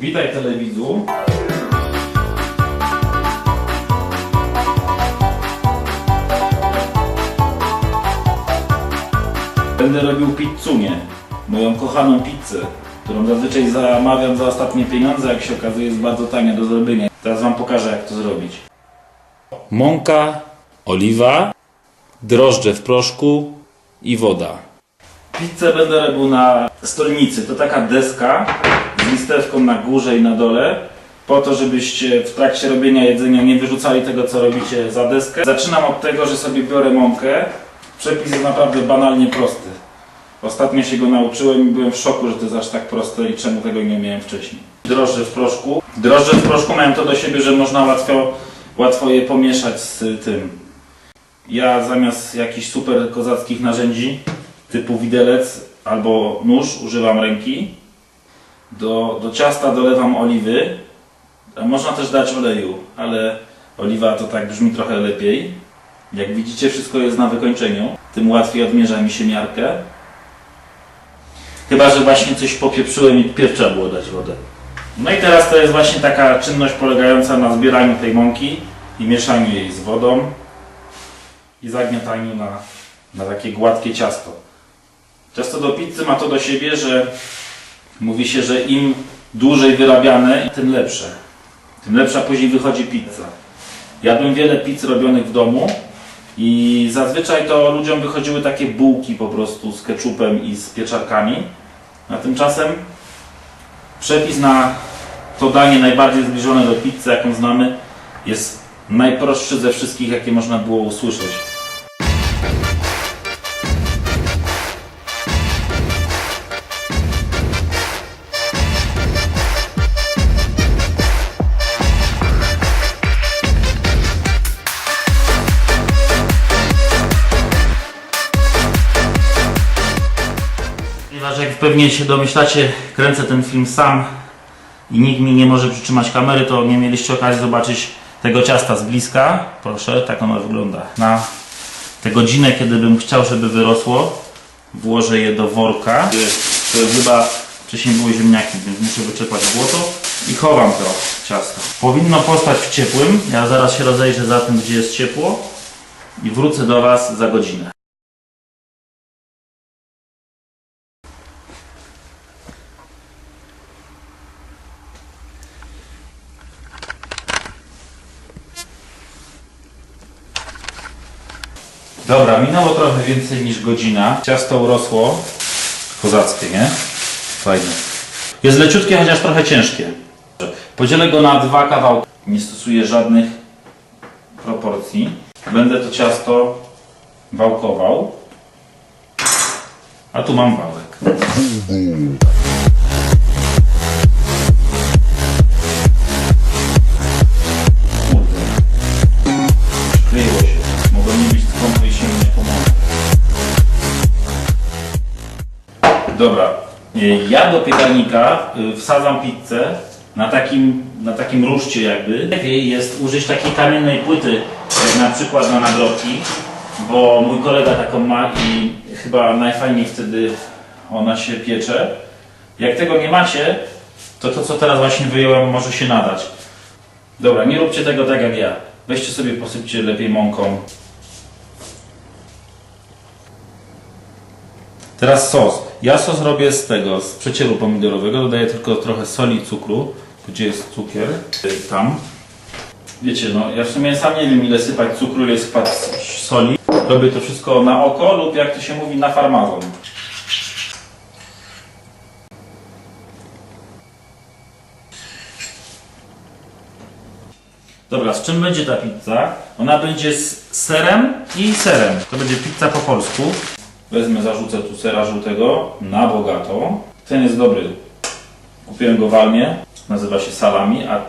Witaj telewidzu. Będę robił pizzunię, moją kochaną pizzę, którą zazwyczaj zamawiam za ostatnie pieniądze, jak się okazuje jest bardzo tania do zrobienia. Teraz wam pokażę jak to zrobić. Mąka, oliwa, drożdże w proszku i woda. Pizzę będę robił na stolnicy. To taka deska listewką na górze i na dole. Po to, żebyście w trakcie robienia jedzenia nie wyrzucali tego, co robicie za deskę. Zaczynam od tego, że sobie biorę mąkę. Przepis jest naprawdę banalnie prosty. Ostatnio się go nauczyłem i byłem w szoku, że to jest aż tak proste i czemu tego nie miałem wcześniej. Drożdże w proszku. Drożdże w proszku mają to do siebie, że można łatwo, łatwo je pomieszać z tym. Ja zamiast jakichś super kozackich narzędzi typu widelec albo nóż używam ręki. Do, do ciasta dolewam oliwy. Można też dać oleju, ale oliwa to tak brzmi trochę lepiej. Jak widzicie, wszystko jest na wykończeniu. Tym łatwiej odmierza mi się miarkę. Chyba, że właśnie coś popieprzyłem i pierw trzeba było dać wodę. No i teraz to jest właśnie taka czynność polegająca na zbieraniu tej mąki i mieszaniu jej z wodą i zagniataniu na, na takie gładkie ciasto. Ciasto do pizzy ma to do siebie, że mówi się, że im dłużej wyrabiane, tym lepsze. Tym lepsza później wychodzi pizza. Jadłem wiele pizz robionych w domu i zazwyczaj to ludziom wychodziły takie bułki po prostu z keczupem i z pieczarkami. A tymczasem przepis na to danie najbardziej zbliżone do pizzy, jaką znamy, jest najprostszy ze wszystkich, jakie można było usłyszeć. Pewnie się domyślacie, kręcę ten film sam i nikt mi nie może przytrzymać kamery, to nie mieliście okazji zobaczyć tego ciasta z bliska. Proszę, tak ono wygląda. Na tę godzinę, kiedy bym chciał, żeby wyrosło, włożę je do worka. To chyba wcześniej były ziemniaki, więc muszę wyczerpać błoto i chowam to ciasto. Powinno postać w ciepłym. Ja zaraz się rozejrzę za tym, gdzie jest ciepło i wrócę do Was za godzinę. Dobra, minęło trochę więcej niż godzina. Ciasto urosło. Kozackie, nie? Fajne. Jest leciutkie, chociaż trochę ciężkie. Podzielę go na dwa kawałki. Nie stosuję żadnych proporcji. Będę to ciasto wałkował. A tu mam wałek. Dobra. Y, Ja do piekarnika y, wsadzam pizzę na takim, na takim ruszcie jakby. Lepiej jest użyć takiej kamiennej płyty, na przykład na nagrobki, bo mój kolega taką ma i chyba najfajniej wtedy ona się piecze. Jak tego nie macie, to to co teraz właśnie wyjąłem może się nadać. Dobra, nie róbcie tego tak jak ja. Weźcie sobie, posypcie lepiej mąką. Teraz sos. Ja sos robię z tego, z przecieru pomidorowego. Dodaję tylko trochę soli i cukru. Gdzie jest cukier? Tam. Wiecie, no ja w sumie sam nie wiem ile sypać cukru, ile sypać soli. Robię to wszystko na oko lub jak to się mówi na farmazon. Dobra, z czym będzie ta pizza? Ona będzie z serem i serem. To będzie pizza po polsku. Wezmę, zarzucę tu sera żółtego na bogato. Ten jest dobry. Kupiłem go w Almie. Nazywa się salami, a,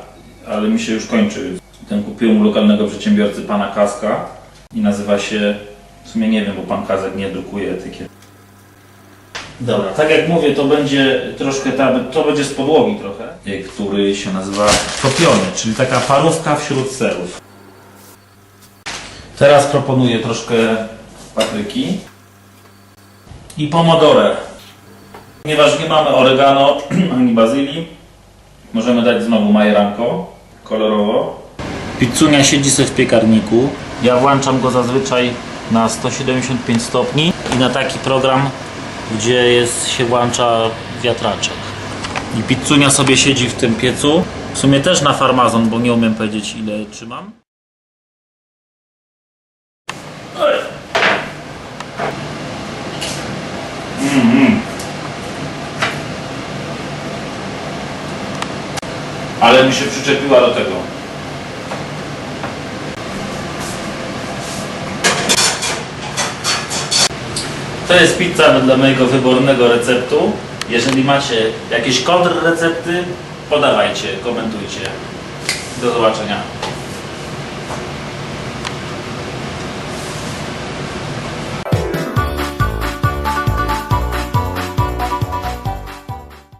ale mi się już kończy. Ten kupiłem u lokalnego przedsiębiorcy pana Kaska i nazywa się, w sumie nie wiem, bo pan Kazek nie drukuje etykiet. Dobra, tak jak mówię, to będzie troszkę, ta, to będzie z podłogi trochę, który się nazywa topiony, czyli taka parówka wśród serów. Teraz proponuję troszkę papryki i pomodorę. Ponieważ nie mamy oregano ani bazylii, Możemy dać znowu majeranko, kolorowo. Pizzunia siedzi sobie w piekarniku. Ja włączam go zazwyczaj na 175 stopni i na taki program, gdzie jest, się włącza wiatraczek. I pizzunia sobie siedzi w tym piecu. W sumie też na farmazon, bo nie umiem powiedzieć ile trzymam. Ale mi się przyczepiła do tego. To jest pizza wedle mojego wybornego receptu. Jeżeli macie jakieś kontrrecepty, podawajcie, komentujcie. Do zobaczenia.